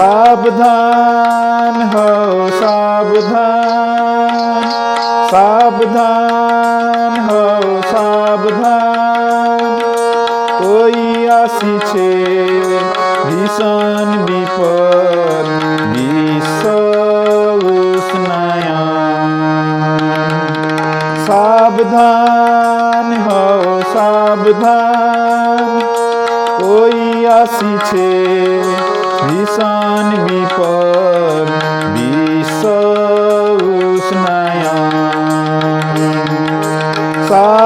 সাবধান হও, সাবধান। সাবধান হও, সাবধান। ওই আসিছে ভীষণ বিপদ, বিশ্ব সাবধান হও, সাবধান। ওই আসিছে ভীষণ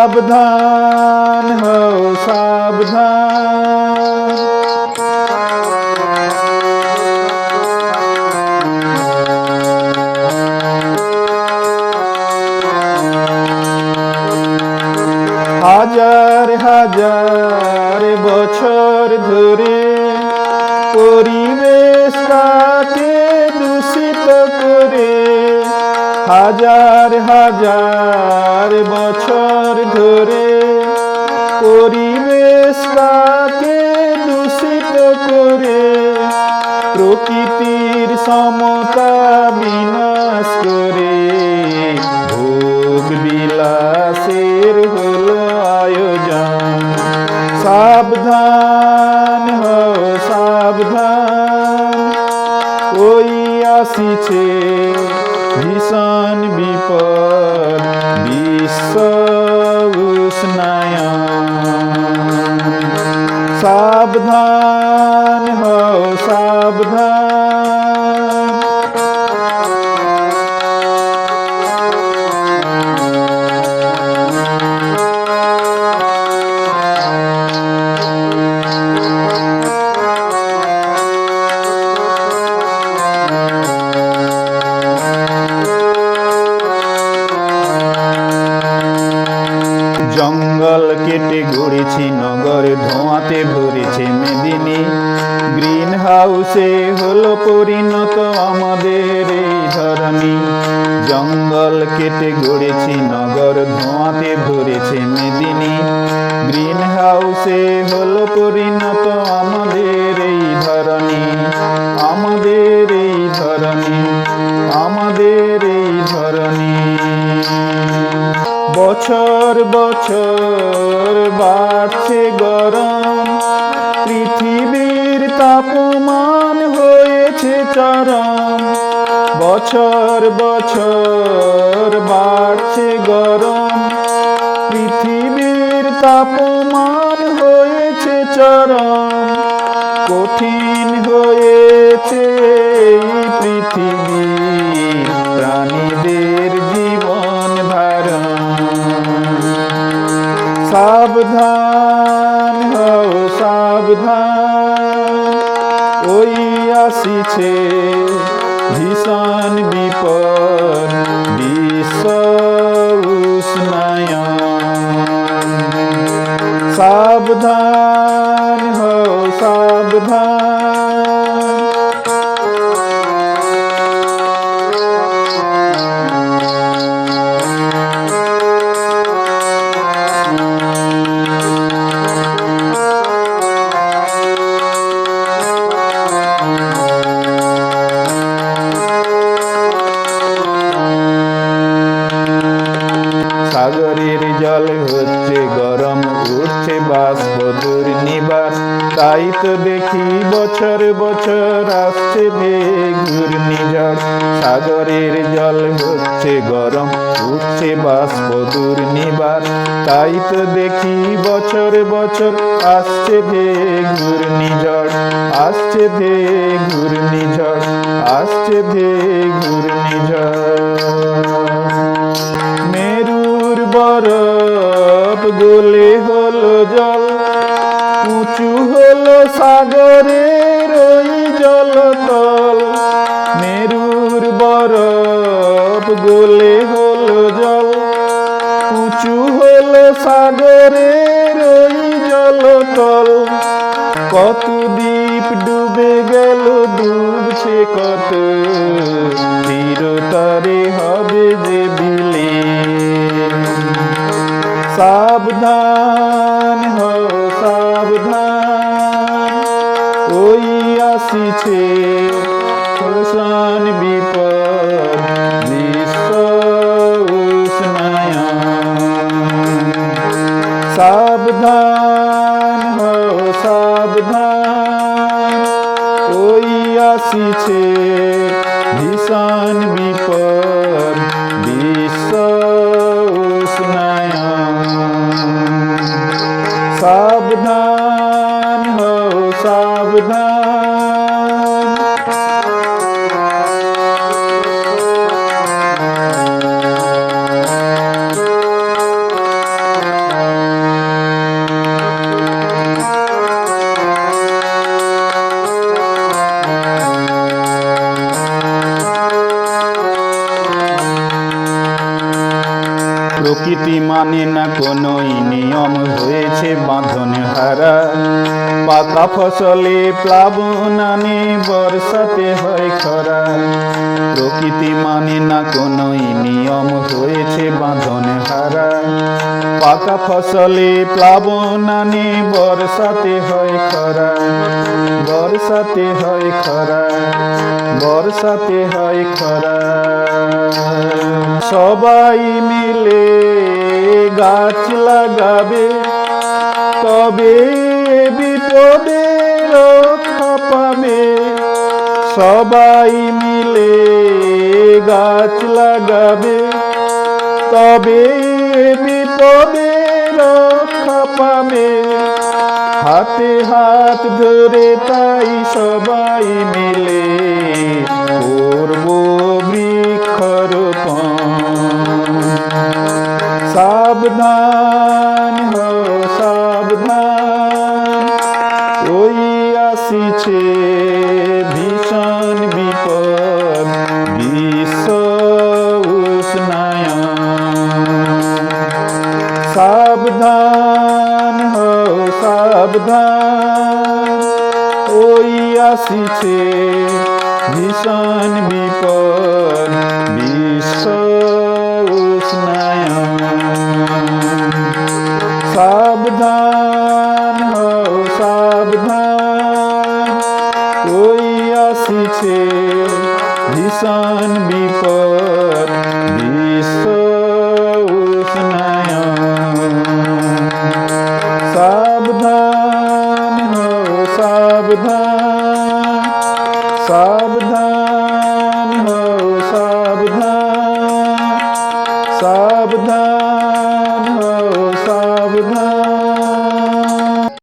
সাবধান হও সাবধান। হাজার হাজার বছর ধরে পরিবেশটাকে দূষিত করে হাজার হাজার বছর ধরে পরিবেশটাকে দূষিত করে। প্রকৃতির সমতা বিনাশ করে। ভোগ বিলাসের হলো আয়োজন। সাবধান হও, সাবধান। ওই আসিছে ভীষণ বিপদ, বিশ্ব উষ্ণায়ন সাবধান হও সাবধান হাউসে হলো পরিণত আমাদের এই ধরনী জঙ্গল কেটে গড়েছি, নগর ধোঁয়াতে ভরেছে মেদিনী। গ্রিন হাউসে হলো পরিণত আমাদের এই ধরনী তাপমান হয়েছে চরম বছর বছর বাড়ছে গরম। পৃথিবীর তাপমান হয়েছে চরম। কঠিন হয়েছে পৃথিবী। প্রাণীদের জীবন ধারণ। সাবধান হও, সাবধান ওই আসিছে ভীষণ বিপদ বিশ্ব সাবধান হও সাবধান। তো দেখি বছর বছর আসছে ঘূর্ণিঝড় সাগরের জল হচ্ছে গরম, উঠছে বাষ্প দুর্নিবাস। তাই তো দেখি বছর বছর আসছে ঘূর্ণিঝড় আসছে ঘূর্ণিঝড় আসছে ঘূর্ণিঝড় মেরুর বরফ গলে হলো জল উঁচু হলো সাগরের ওই জলতল। মেরুর বরফ গলে হলো জল। উঁচু হলো সাগরের ওই জলতল। কত দ্বীপ ডুবে গেল, ডুবছে কত। চিরতরে হবে যে হইয়াছিছে। অবসান বিপদ সাবধান হো সাবধান হইয়াছিছে। ভীষণ বিপদ বিশ্ব সাবধান সাবধান। প্রকৃতি মানে না কোনোই নিয়ম হয়েছে বাঁধন হারা পাকা ফসলে প্লাবন বর্ষাতে হয় খরা। প্রকৃতি মানে না কোনোই নিয়ম হয়েছে বাঁধন হারা। পাকা ফসলে প্লাবন বর্ষাতে হয় খরা। বর্ষাতে হয় খরা। বর্ষাতে হয় খরা। সবাই মিলে গাছ লাগাবে, তবে সবাই মিলে গাছ লাগাবে। তবে বিপদে রক্ষা পাবে হাতে হাত ধরে তাই সবাই মিলে করব বৃক্ষরোপণ। সাবধান আসিছে ভীষণ বিপদ, বিশ্ব উষ্ণায়ন। সাবধান হো, সাবধান ওই আসিছে ভীষণ বিপদ, বিশ্ব উষ্ণায়ন। সাবধান সাবধান ওই আসিছে ভীষণ বিপদ বিশ্ব উষ্ণায়ন সাবধান হো সাবধান সাবধান